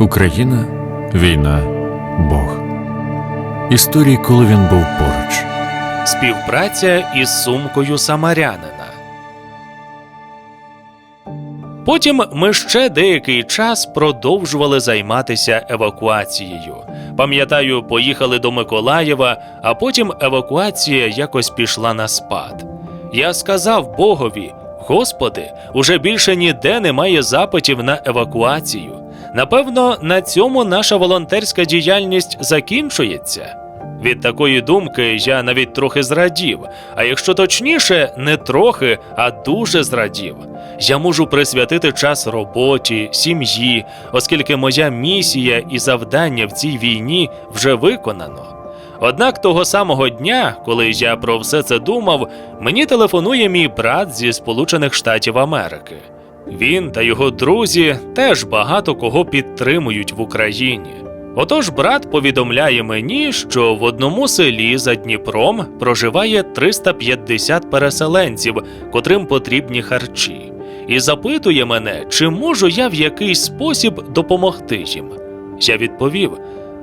Україна, війна, Бог. Історії, коли він був поруч. Співпраця із сумкою самарянина. Потім ми ще деякий час продовжували займатися евакуацією. Пам'ятаю, поїхали до Миколаєва, а потім евакуація якось пішла на спад. Я сказав Богові: Господи, уже більше ніде немає запитів на евакуацію. Напевно, на цьому наша волонтерська діяльність закінчується. Від такої думки я навіть трохи зрадів, а якщо точніше, не трохи, а дуже зрадів. Я можу присвятити час роботі, сім'ї, оскільки моя місія і завдання в цій війні вже виконано. Однак того самого дня, коли я про все це думав, мені телефонує мій брат зі Сполучених Штатів Америки. Він та його друзі теж багато кого підтримують в Україні. Отож, брат повідомляє мені, що в одному селі за Дніпром проживає 350 переселенців, котрим потрібні харчі, і запитує мене, чи можу я в якийсь спосіб допомогти їм. Я відповів: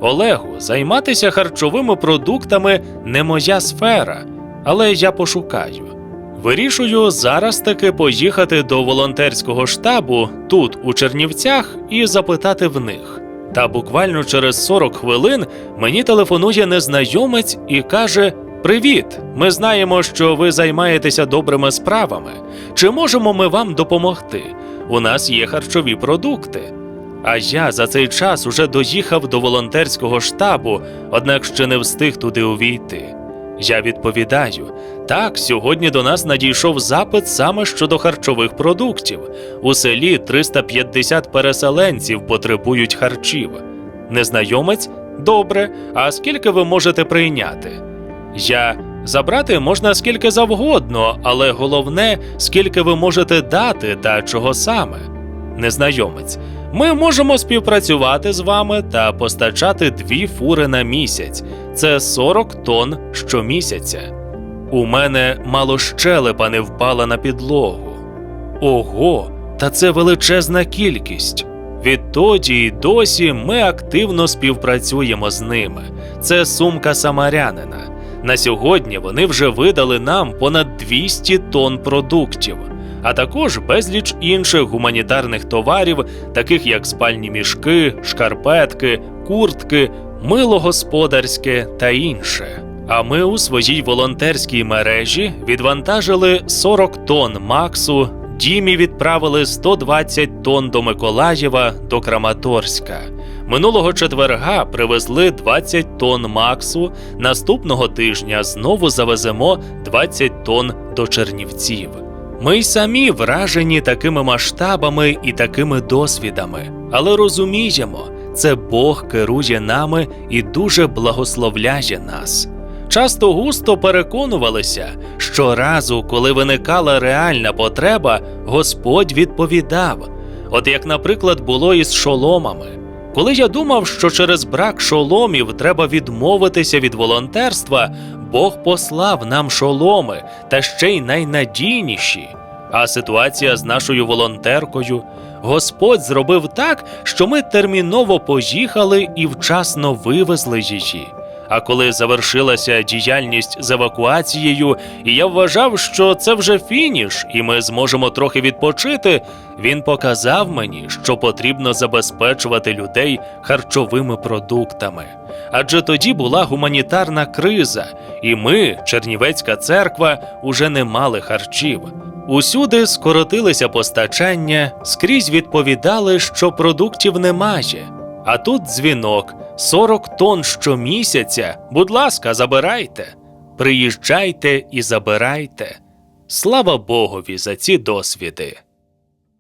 Олегу, займатися харчовими продуктами не моя сфера, але я пошукаю. Вирішую зараз таки поїхати до волонтерського штабу тут, у Чернівцях, і запитати в них. Та буквально через 40 хвилин мені телефонує незнайомець і каже: Привіт! Ми знаємо, що ви займаєтеся добрими справами. Чи можемо ми вам допомогти? У нас є харчові продукти. А я за цей час уже доїхав до волонтерського штабу, однак ще не встиг туди увійти. Я відповідаю: так, сьогодні до нас надійшов запит саме щодо харчових продуктів. У селі 350 переселенців потребують харчів. Незнайомець добре. А скільки ви можете прийняти? Я забрати можна скільки завгодно, але головне, скільки ви можете дати та чого саме. Незнайомець. Ми можемо співпрацювати з вами та постачати дві фури на місяць. Це 40 тонн щомісяця. У мене мало щелепа не впала на підлогу. Ого, та це величезна кількість. Відтоді й досі ми активно співпрацюємо з ними. Це сумка самарянина. На сьогодні вони вже видали нам понад 200 тонн продуктів, а також безліч інших гуманітарних товарів, таких як спальні мішки, шкарпетки, куртки, мило господарське та інше. А ми у своїй волонтерській мережі відвантажили 40 тонн Максу, Дімі відправили 120 тонн до Миколаєва до Краматорська. Минулого четверга привезли 20 тонн Максу. Наступного тижня знову завеземо 20 тонн до Чернівців. Ми й самі вражені такими масштабами і такими досвідами, але розуміємо, це Бог керує нами і дуже благословляє нас. Часто густо переконувалися, що разу, коли виникала реальна потреба, Господь відповідав. От як, наприклад, було із шоломами. Коли я думав, що через брак шоломів треба відмовитися від волонтерства, Бог послав нам шоломи та ще й найнадійніші. А ситуація з нашою волонтеркою Господь зробив так, що ми терміново поїхали і вчасно вивезли її. А коли завершилася діяльність з евакуацією, і я вважав, що це вже фініш, і ми зможемо трохи відпочити, він показав мені, що потрібно забезпечувати людей харчовими продуктами. Адже тоді була гуманітарна криза, і ми, Чернівецька церква, уже не мали харчів. Усюди скоротилися постачання, скрізь відповідали, що продуктів немає. А тут дзвінок 40 тонн щомісяця. Будь ласка, забирайте. Приїжджайте і забирайте. Слава Богові за ці досвіди.